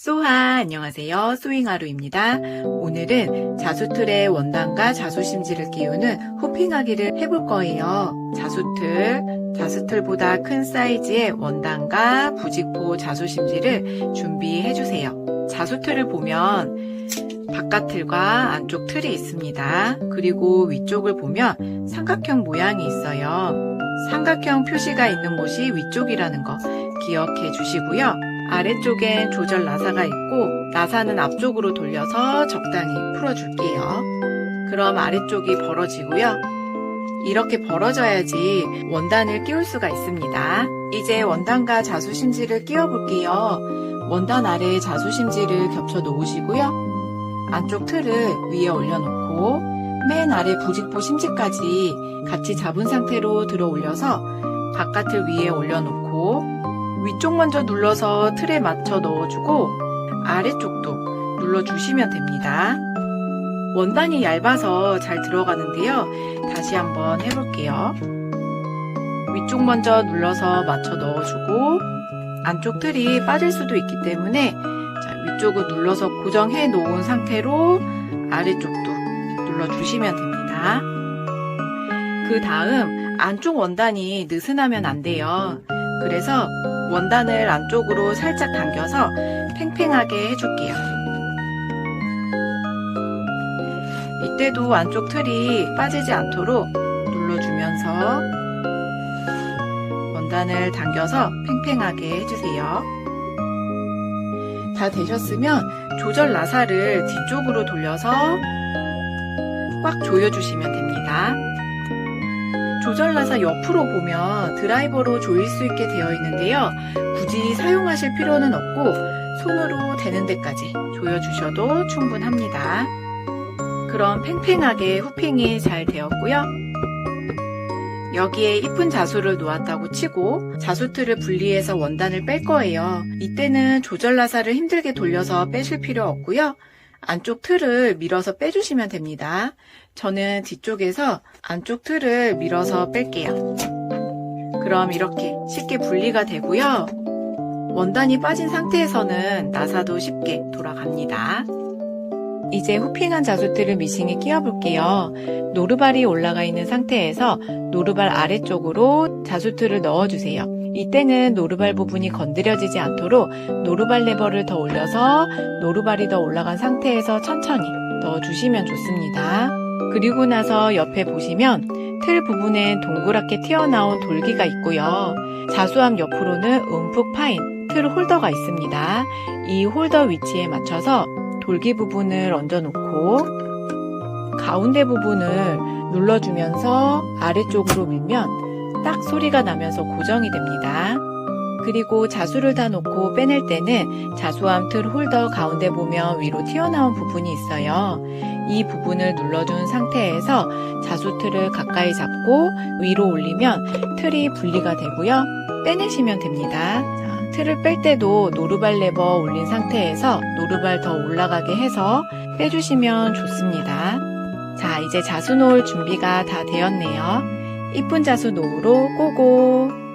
소하 안녕하세요. 소잉하루입니다. 오늘은 자수틀에 원단과 자수심지를 끼우는 호핑하기를 해볼 거예요. 자수틀 자수틀보다 큰 사이즈의 원단과 부직포 자수심지를 준비해 주세요. 자수틀을 보면 바깥틀과 안쪽 틀이 있습니다. 그리고 위쪽을 보면 삼각형 모양이 있어요. 삼각형 표시가 있는 곳이 위쪽이라는 거 기억해 주시고요 아래쪽엔 조절 나사가 있고 나사는 앞쪽으로 돌려서 적당히 풀어줄게요. 그럼 아래쪽이 벌어지고요. 이렇게 벌어져야지 원단을 끼울 수가 있습니다. 이제 원단과 자수심지를 끼워 볼게요. 원단 아래에 자수심지를 겹쳐 놓으시고요. 안쪽 틀을 위에 올려놓고 맨 아래 부직포 심지까지 같이 잡은 상태로 들어 올려서 바깥을 위에 올려놓고 위쪽 먼저 눌러서 틀에 맞춰 넣어주고 아래쪽도 눌러주시면 됩니다. 원단이 얇아서 잘 들어가는데요. 다시 한번 해볼게요. 위쪽 먼저 눌러서 맞춰 넣어주고 안쪽 틀이 빠질 수도 있기 때문에 자, 위쪽을 눌러서 고정해 놓은 상태로 아래쪽도 눌러주시면 됩니다. 그 다음 안쪽 원단이 느슨하면 안 돼요. 그래서 원단을 안쪽으로 살짝 당겨서 팽팽하게 해줄게요. 이때도 안쪽 틀이 빠지지 않도록 눌러주면서 원단을 당겨서 팽팽하게 해주세요. 다 되셨으면 조절 나사를 뒤쪽으로 돌려서 꽉 조여주시면 됩니다. 조절 나사 옆으로 보면 드라이버로 조일 수 있게 되어 있는데요. 굳이 사용하실 필요는 없고 손으로 되는 데까지 조여주셔도 충분합니다. 그럼 팽팽하게 후핑이 잘 되었고요. 여기에 이쁜 자수를 놓았다고 치고 자수틀을 분리해서 원단을 뺄 거예요. 이때는 조절 나사를 힘들게 돌려서 빼실 필요 없고요. 안쪽 틀을 밀어서 빼주시면 됩니다. 저는 뒤쪽에서 안쪽 틀을 밀어서 뺄게요. 그럼 이렇게 쉽게 분리가 되고요. 원단이 빠진 상태에서는 나사도 쉽게 돌아갑니다. 이제 후핑한 자수틀을 미싱에 끼워 볼게요. 노루발이 올라가 있는 상태에서 노루발 아래쪽으로 자수틀을 넣어주세요. 이때는 노루발 부분이 건드려지지 않도록 노루발 레버를 더 올려서 노루발이 더 올라간 상태에서 천천히 넣어주시면 좋습니다. 그리고 나서 옆에 보시면 틀 부분엔 동그랗게 튀어나온 돌기가 있고요. 자수함 옆으로는 움푹 파인 틀 홀더가 있습니다. 이 홀더 위치에 맞춰서 돌기 부분을 얹어놓고 가운데 부분을 눌러주면서 아래쪽으로 밀면 딱 소리가 나면서 고정이 됩니다. 그리고 자수를 다 놓고 빼낼 때는 자수함 틀 홀더 가운데 보면 위로 튀어나온 부분이 있어요. 이 부분을 눌러준 상태에서 자수 틀을 가까이 잡고 위로 올리면 틀이 분리가 되고요. 빼내시면 됩니다. 자, 틀을 뺄 때도 노루발 레버 올린 상태에서 노루발 더 올라가게 해서 빼주시면 좋습니다. 자, 이제 자수 놓을 준비가 다 되었네요. 이쁜 자수 놓으러 고고!